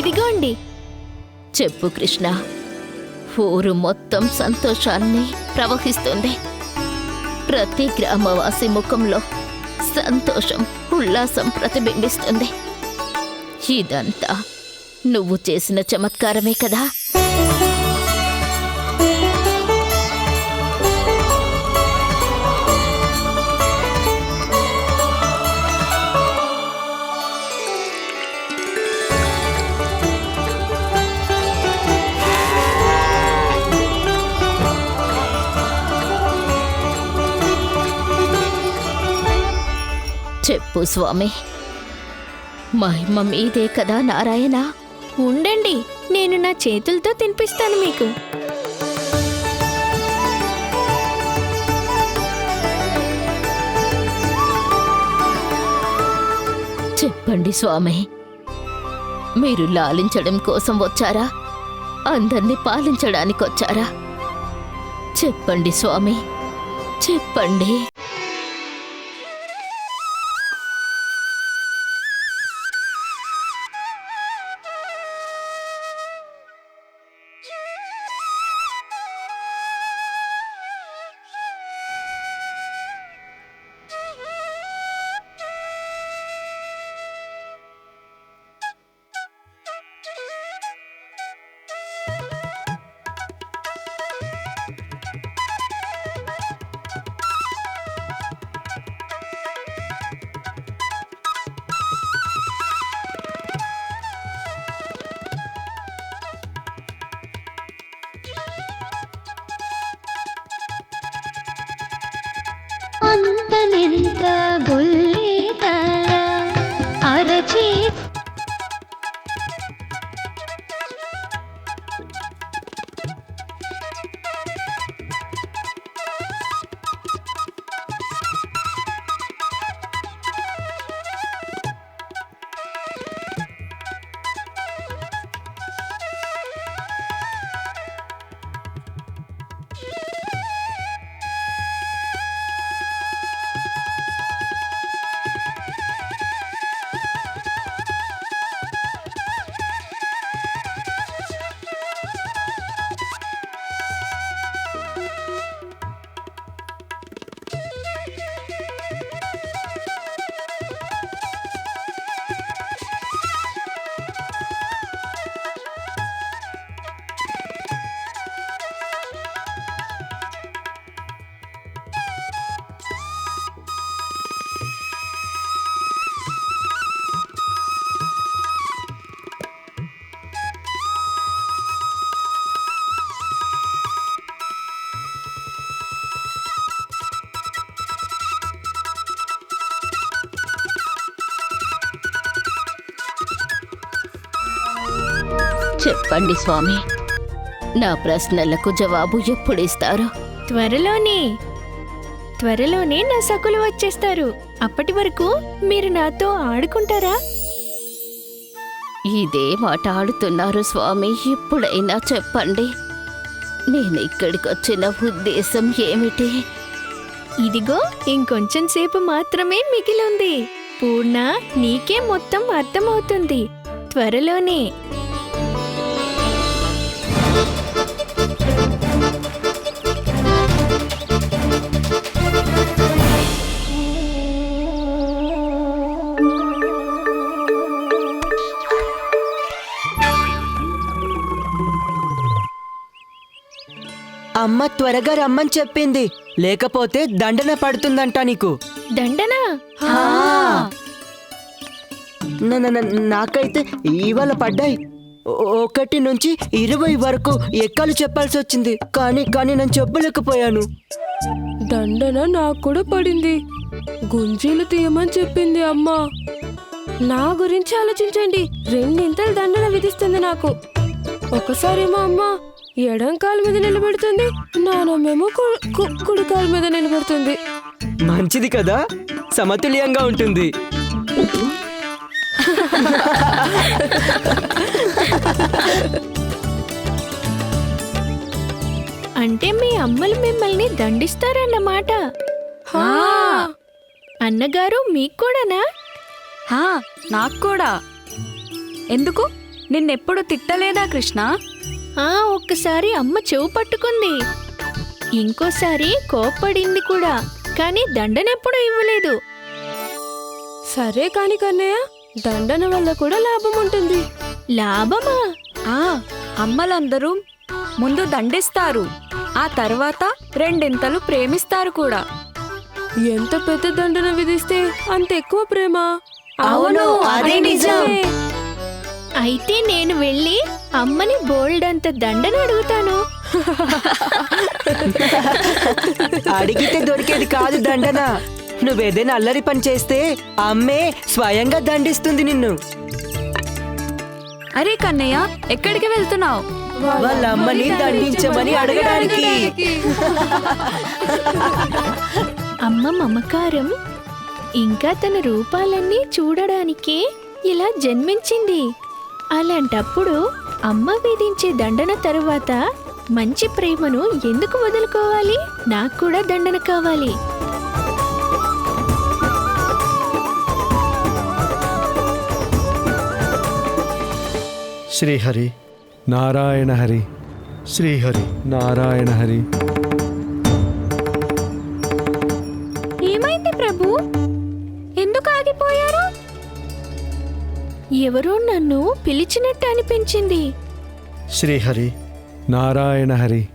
ఇదిగోండి. చెప్పు కృష్ణ ఊరు మొత్తం సంతోషాన్ని ప్రవహిస్తుంది. ప్రతి గ్రామవాసి ముఖంలో సంతోషం ఉల్లాసం ప్రతిబింబిస్తుంది. ఇదంతా నువ్వు చేసిన చమత్కారమే కదా? చెప్పు స్వామి. మహిమ మీదే కదా నారాయణ. ఉండండి నేను నా చేతులతో తినిపిస్తాను మీకు. చెప్పండి స్వామి. మీరు లాలించడం కోసం వచ్చారా? అందరిని పాలించడానికి వచ్చారా చెప్పండి స్వామి. చెప్పండి. ఎంత చెప్పండి స్వామి. నా ప్రశ్నలకు జవాబు ఎప్పుడు ఇస్తారు త్వరలోనే. త్వరలోనే నా సకులు వచ్చేస్తారు. అప్పటి వరకు మీరు నాతో ఆడుకుంటారా? ఇదే మాట ఆడుతున్నారు స్వామి. ఇప్పుడైనా చెప్పండి. నేను ఇక్కడికి వచ్చిన ఉద్దేశం ఏమిటి? ఇదిగో ఇంకొంచెం సేపు మాత్రమే మిగిలింది. పూర్ణ నీకే మొత్తం అర్థమవుతుంది. త్వరలోనే. అమ్మ త్వరగా రమ్మని చెప్పింది. లేకపోతే దండన పడుతుందంట నీకు. దండనా? నాకైతే ఇవాళ పడ్డాయి. ఒకటి నుంచి ఇరవై వరకు ఎక్కలు చెప్పాల్సి వచ్చింది. కానీ కానీ నేను చెప్పలేకపోయాను. దండన నాకు కూడా పడింది. గుంజీలు తీయమని చెప్పింది అమ్మ. నా గురించి ఆలోచించండి. రెండింతలు దండన విధిస్తుంది నాకు. ఒకసారేమో అమ్మ ఎడం కాలు మీద నిలబెడుతుంది. నానమ్మేమో కుడి కాలు మీద నిలబెడుతుంది. మంచిది కదా. సమతుల్యంగా ఉంటుంది. అంటే మీ అమ్మలు మిమ్మల్ని దండిస్తారన్నమాట. హా. అన్నగారు మీకు కూడానా? హా నాకు కూడా. ఎందుకు? నిన్నెప్పుడు తిట్టలేదా కృష్ణ? ఆ ఒక్కసారి అమ్మ చెవు పట్టుకుంది. ఇంకోసారి కోప్పడింది కూడా కానీ దండనెప్పుడు ఇవ్వలేదు. సరే కాని కన్నయ్య దండన వల్ల కూడా లాభం ఉంటుంది. లాభమా? ఆ అమ్మలందరూ ముందు దండిస్తారు ఆ తర్వాత రెండింతలు ప్రేమిస్తారు కూడా. ఎంత పెద్ద దండన విధిస్తే అంత ఎక్కువ ప్రేమ? అవును, అదే నిజం. నిజమే. అయితే నేను వెళ్ళి అమ్మని బోల్డంత దండన అడుగుతాను. అడిగితే దొరికేది కాదు దండన. నువ్వేదైనా అల్లరి పని చేస్తే అమ్మే స్వయంగా దండిస్తుంది నిన్ను. అరే కన్నయ్య ఎక్కడికి వెళ్తున్నావు? వాళ్ళ అమ్మని దండించమని అడగడానికి. అమ్మ మమకారం ఇంకా తన రూపాలన్నీ చూడడానికే ఇలా జన్మించింది. అలాంటప్పుడు అమ్మ విధించే దండన తరువాత మంచి ప్రేమను ఎందుకు వదులుకోవాలి? నాకు కూడా దండన కావాలి. శ్రీహరి నారాయణ హరి. శ్రీహరి నారాయణ హరి. ఏమైంది ప్రభు? ఎందుకు ఆగిపోయారు? ఎవరో నన్ను పిలిచినట్టు అనిపించింది. శ్రీహరి నారాయణ హరి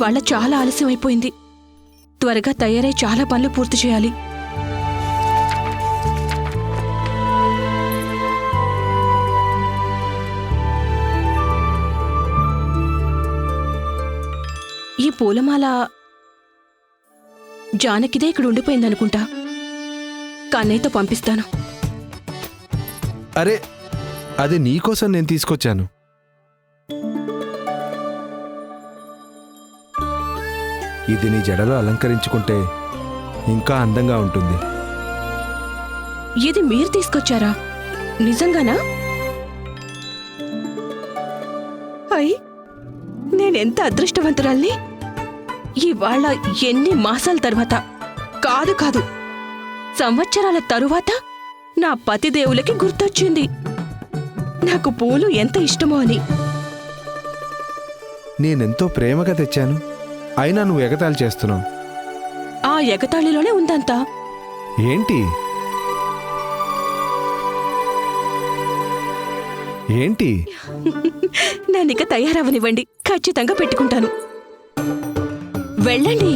ఇవాళ చాలా ఆలస్యం అయిపోయింది త్వరగా తయారై చాలా పనులు పూర్తి చేయాలి. ఈ పూలమాల జానకిదే ఇక్కడ ఉండిపోయిందనుకుంటా. కన్నయ్యతో పంపిస్తాను. అరే అది నీకోసం నేను తీసుకొచ్చాను. ఇది నీ జడలో అలంకరించుకుంటే ఇంకా అందంగా ఉంటుంది. ఇది మీరు తీసుకొచ్చారా? నిజంగానా? అయ్ నేనెంత అదృష్టవంతురాల్ని? ఇవాళ ఎన్ని మాసాల తర్వాత? కాదు కాదు. సంవత్సరాల తరువాత నా పతిదేవులకి గుర్తొచ్చింది. నాకు పూలు ఎంత ఇష్టమో అని. నేనెంతో ప్రేమగా తెచ్చాను. అయినా నువ్వు ఎగతాళి చేస్తున్నావు. ఆ ఎగతాళిలోనే ఉందంతా. ఏంటి? ఏంటి? నన్నిక తయారవనివ్వండి ఖచ్చితంగా పెట్టుకుంటాను. వెళ్ళండి.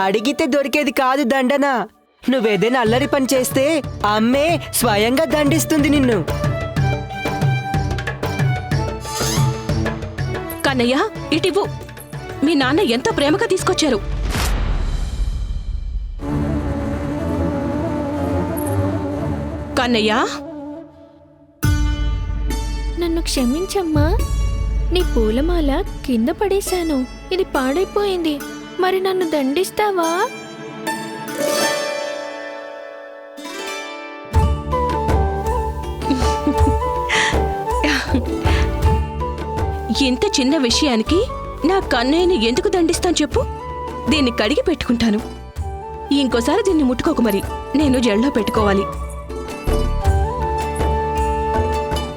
అడిగితే దొరికేది కాదు దండన. నువ్వేదైనా అల్లరి పని చేస్తే అమ్మే స్వయంగా దండిస్తుంది నిన్ను. కన్నయ్య ఇటివ్వు. మీ నాన్న ఎంత ప్రేమగా తీసుకొచ్చారు. కన్నయ్య. నన్ను క్షమించమ్మా. నీ పూలమాల కింద పడేశాను. ఇది పాడైపోయింది. మరి నన్ను దండిస్తావా? ఇంత చిన్న విషయానికి నా కన్నయ్యని ఎందుకు దండిస్తాను చెప్పు? దీన్ని కడిగి పెట్టుకుంటాను. ఇంకోసారి దీన్ని ముట్టుకోకు మరి. నేను జెల్లో పెట్టుకోవాలి.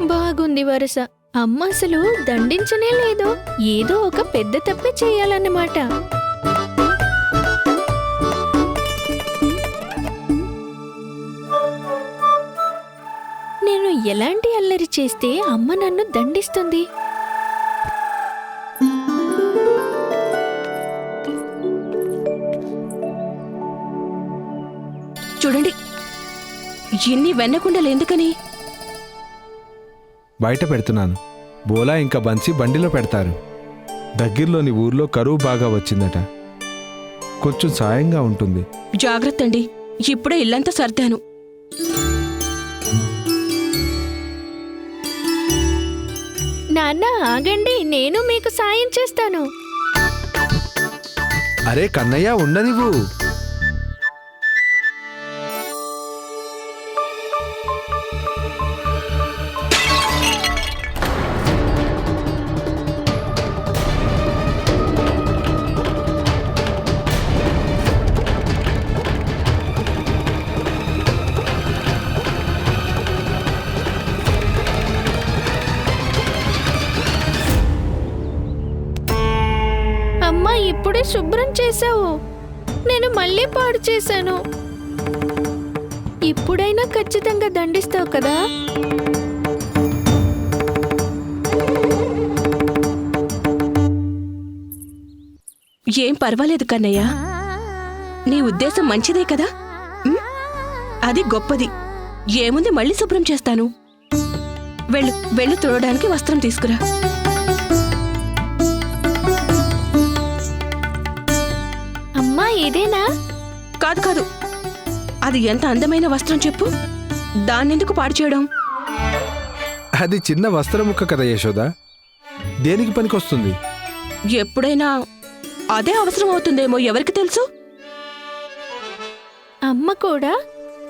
బాగుంది వరస. అమ్మ అసలు దండించనే లేదు. ఏదో ఒక పెద్ద తప్పే చేయాలన్నమాట. ఎలాంటి అల్లరి చేస్తే అమ్మ నన్ను దండిస్తుంది? చూడండి. ఇన్ని వెన్నకుండలు ఎందుకని? బయట పెడుతున్నాను. బోలా ఇంకా బంచి బండిలో పెడతారు. దగ్గరలోని ఊర్లో కరువు బాగా వచ్చిందట. కొంచెం సాయంగా ఉంటుంది. జాగ్రత్త అండి ఇప్పుడే ఇల్లంతా సర్దాను. నాన్న ఆగండి నేను మీకు సాయం చేస్తాను. అరే కన్నయ్య ఉండనివ్వు. ఇప్పుడే శుభ్రం చేశావు. నేను మళ్ళీ పాడు చేశాను. ఇప్పుడైనా ఖచ్చితంగా దండిస్తావు కదా? ఏం పర్వాలేదు కన్నయ్య. నీ ఉద్దేశం మంచిదే కదా? అది గొప్పది. ఏముంది మళ్ళీ శుభ్రం చేస్తాను. వెళ్ళు వెళ్ళి తుడవడానికి వస్త్రం తీసుకురా. ఇదేనా? కాదు కాదు. అది ఎంత అందమైన వస్త్రం చెప్పు. దాన్నెందుకు పాడు చేయడం? అది చిన్న వస్త్రముక్క కదా యశోద. దేనికి పనికొస్తుంది? ఎప్పుడైనా అదే అవసరం అవుతుందేమో ఎవరికి తెలుసు? అమ్మ కూడా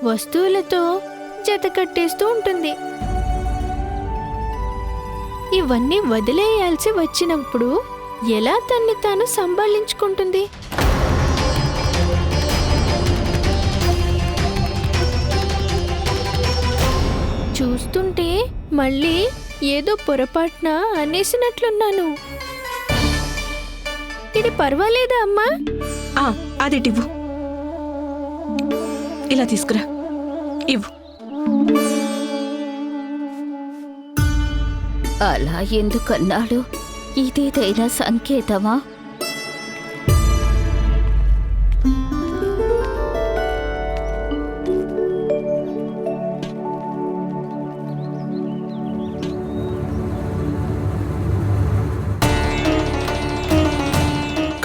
వస్తువులతో జత కట్టేస్తూ ఉంటుంది. ఇవన్నీ వదిలేయాల్సి వచ్చినప్పుడు ఎలా తన్ని తాను సంభాళించుకుంటుంది? చూస్తుంటే మళ్ళీ ఏదో పొరపాటున అనేసినట్లున్నాను. ఇది పర్వాలేదా అమ్మా? ఆ అదిటివ్వు ఇలా తీసుకురా. ఇవ్వు. అలా ఎందుకన్నాడు? ఇదేదైనా సంకేతమా?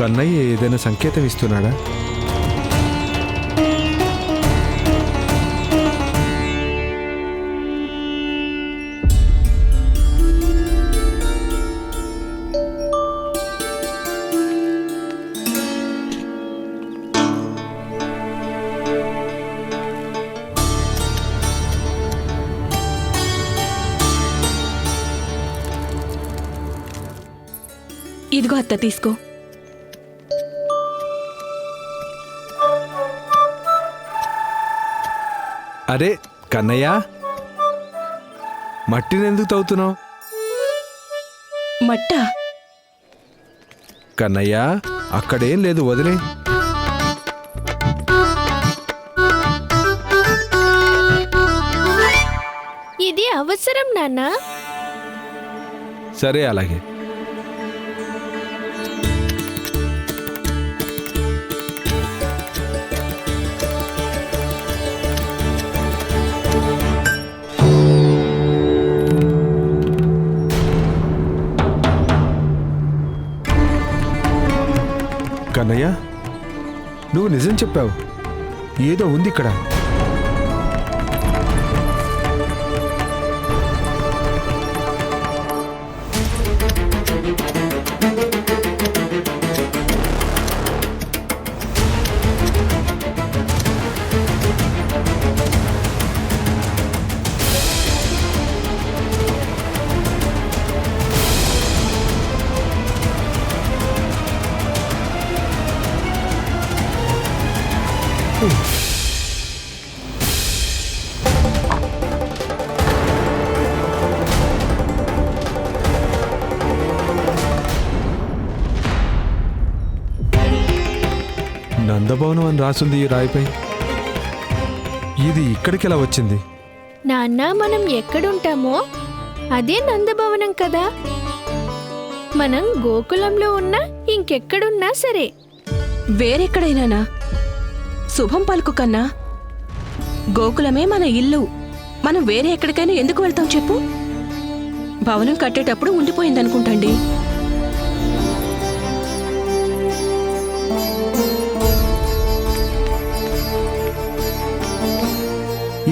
అన్నయ్య ఏదైనా సంకేతం ఇస్తున్నాడా? ఇదిగో అత్త తీసుకో. అరే కన్నయ్య మట్టిని ఎందుకు తవ్వుతున్నావు? మట్టా? కన్నయ్య అక్కడేం లేదు వదిలే. ఇది అవసరం నాన్నా. సరే అలాగే. నువ్వు నిజం చెప్పావు. ఏదో ఉంది ఇక్కడ. నందభవనం అని రాసుంది ఈ రాయిపై. ఇది ఇక్కడికి ఎలా వచ్చింది? నాన్న మనం ఎక్కడుంటామో అదే నందభవనం కదా. మనం గోకులంలో ఉన్నా ఇంకెక్కడున్నా సరే. వేరెక్కడైనానా శుభం పలుకు కన్నా గోకులమే మన ఇల్లు. మనం వేరే ఎక్కడికైనా ఎందుకు వెళ్తాం చెప్పు? భవనం కట్టేటప్పుడు ఉండిపోయిందనుకుంటండి.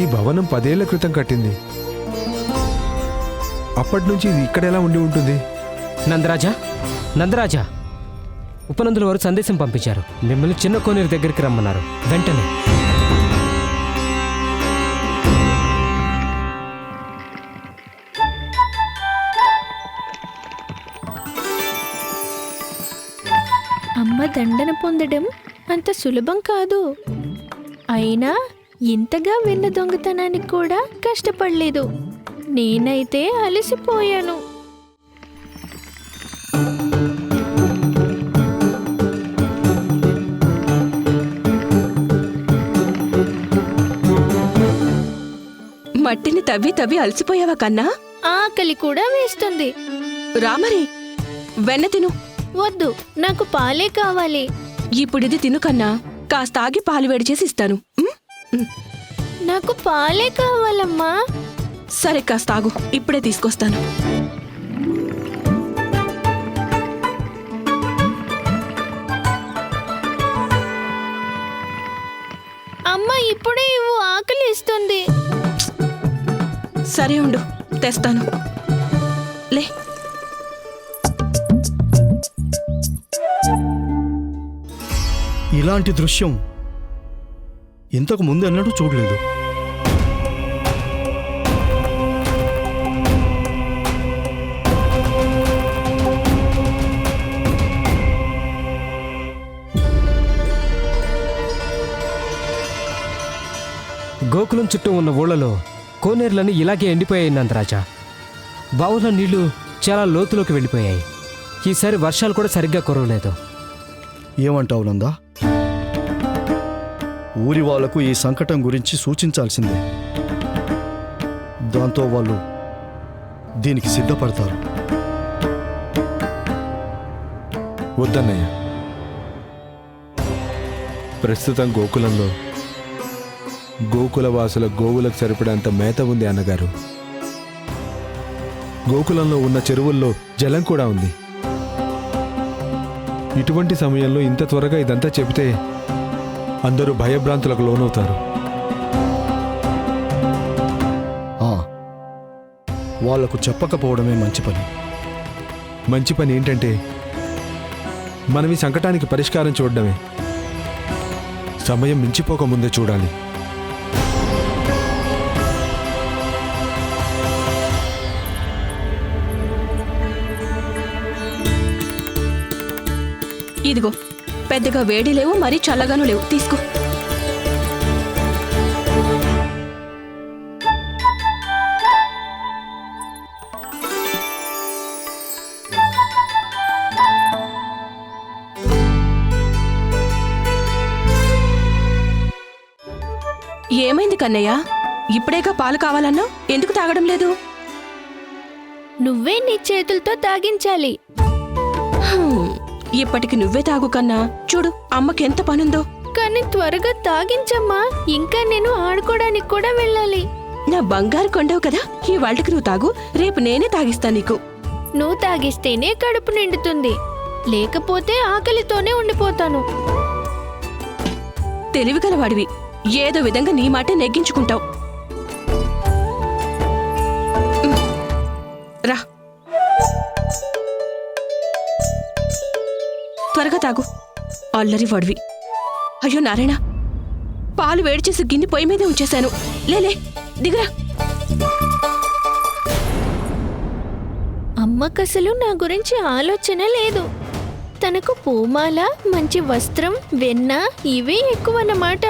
ఈ భవనం పదేళ్ళ క్రితం కట్టింది. అప్పటి నుంచి ఇది ఇక్కడెలా ఉండి ఉంటుంది? నందరాజా నందరాజా ఉపనందుల వారు సందేశం పంపించారు. మిమ్మల్ని చిన్న కోనేరు దగ్గరికి రమ్మన్నారు. వెంటనే. అమ్మ దండన పొందడం అంత సులభం కాదు. అయినా ఇంతగా వెన్న దొంగతనానికి కూడా కష్టపడలేదు. నేనైతే అలసిపోయాను. మట్టిని తవ్వి తవ్వి అలసిపోయావా కన్నా? ఆకలి కూడా వేస్తుంది. రామరి వెన్న తిను. వద్దు నాకు పాలే కావాలి. ఇప్పుడిది తిను కన్నా కాస్త ఆగి పాలు వేడి చేసి ఇస్తాను. ఉమ్? నాకు పాలే కావాలమ్మా. సరే కాస్త ఆగు ఇప్పుడే తీసుకొస్తాను. అమ్మ ఇప్పుడే ఇవ్వు ఆకలి ఇస్తుంది సరే ఉండు తెస్తాను. లే. ఇలాంటి దృశ్యం ఇంతకు ముందు ఎన్నడూ చూడలేదు. గోకులం చుట్టూ ఉన్న ఊళ్ళలో కోనేరులన్నీ ఇలాగే ఎండిపోయాయి నందరాజా. బావుల నీళ్ళు చాలా లోతులోకి వెళ్ళిపోయాయి. ఈసారి వర్షాలు కూడా సరిగ్గా కురవలేదు. ఏమంటావు నందా? ఊరి వాళ్ళకు ఈ సంకటం గురించి సూచించాల్సిందే. దాంతో వాళ్ళు దీనికి సిద్ధపడతారు. వద్దన్నయ్య. ప్రస్తుతం గోకులంలో గోకుల వాసుల గోవులకు సరిపడంత మేత ఉంది అన్నగారు. గోకులంలో ఉన్న చెరువుల్లో జలం కూడా ఉంది. ఇటువంటి సమయంలో ఇంత త్వరగా ఇదంతా చెబితే అందరూ భయభ్రాంతులకు లోనవుతారు. వాళ్ళకు చెప్పకపోవడమే మంచి పని. మంచి పని ఏంటంటే మనం ఈ సంకటానికి పరిష్కారం చూడడమే. సమయం మించిపోక ముందే చూడాలి. ఇదిగో పెద్దగా వేడి లేవు మరీ చల్లగాను లేవు. తీసుకో. ఏమైంది కన్నయ్య? ఇప్పుడేగా పాలు కావాలన్నా ఎందుకు తాగడం లేదు? నువ్వే నీ చేతులతో తాగించాలి. ఇప్పటికి నువ్వే తాగు కన్నా. చూడు అమ్మకి ఎంత పనుందో. కానీ త్వరగా తాగించమ్మా. ఇంకా నేను ఆడుకోవడానికి కూడా వెళ్ళాలి. నా బంగారు కొండవు కదా. ఈ వాళ్ళకి నువ్వు తాగు. రేపు నేనే తాగిస్తా నీకు. నువ్వు తాగిస్తేనే కడుపు నిండుతుంది. లేకపోతే ఆకలితోనే ఉండిపోతాను. తెలివిగలవాడివి ఏదో విధంగా నీ మాట నెగ్గించుకుంటావు. త్వరగా తాగు. అల్లరి వాడివి. అయ్యో నారాయణ పాలు వేడి చేసి గిన్నె పొయ్యి మీదే ఉంచేశాను. లేలే దిగరా. అమ్మకసలు నా గురించి ఆలోచన లేదు. తనకు పూమాల మంచి వస్త్రం వెన్న ఇవే ఎక్కువన్నమాట.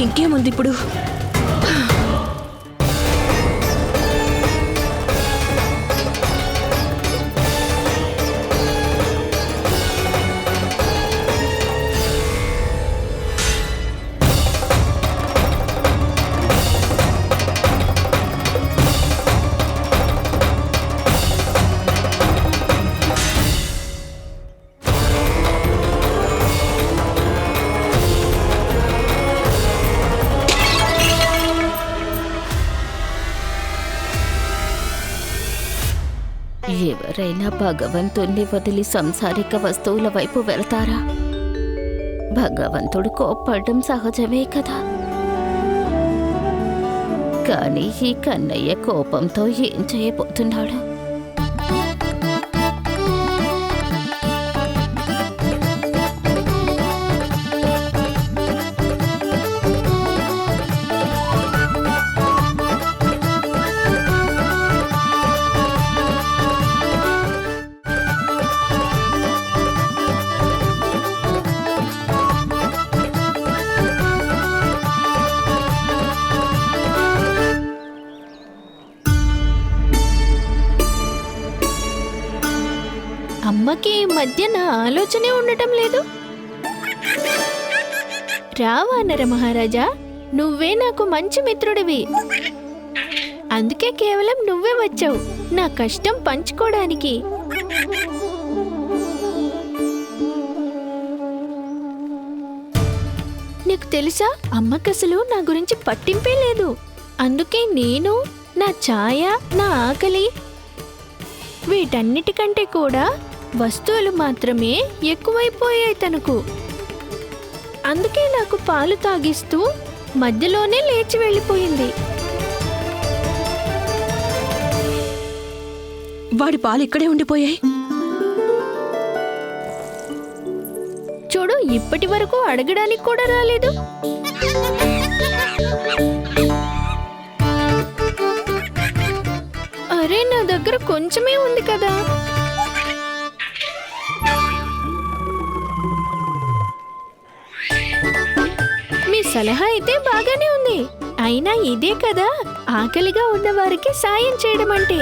ఇంకేముంది ఇప్పుడు? ఎవరైనా భగవంతుణ్ణి వదిలి సంసారిక వస్తువుల వైపు వెళతారా? భగవంతుడు కోప్పడడం సహజమే కదా. కానీ ఈ కన్నయ్య కోపంతో ఏం చేయబోతున్నాడు? అమ్మకి ఈ మధ్య నా ఆలోచనే ఉండటం లేదు. రావానర మహారాజా నువ్వే నాకు మంచి మిత్రుడివి. అందుకే కేవలం నువ్వే వచ్చావు నా కష్టం పంచుకోవడానికి. నీకు తెలుసా అమ్మకసలు నా గురించి పట్టింపే లేదు. అందుకే నేను నా ఛాయ నా ఆకలి వీటన్నిటికంటే కూడా వస్తువులు మాత్రమే ఎక్కువైపోయాయి తనకు. అందుకే నాకు పాలు తాగిస్తూ మధ్యలోనే లేచి వెళ్ళిపోయింది. వాడి పాలు ఇక్కడే ఉండిపోయాయి. చూడు ఇప్పటి వరకు అడగడానికి కూడా రాలేదు. అరే నా దగ్గర కొంచెమే ఉంది కదా. సలహా అయితే బాగానే ఉంది. అయినా ఇదే కదా ఆకలిగా ఉన్నవారికి సాయం చేయడం అంటే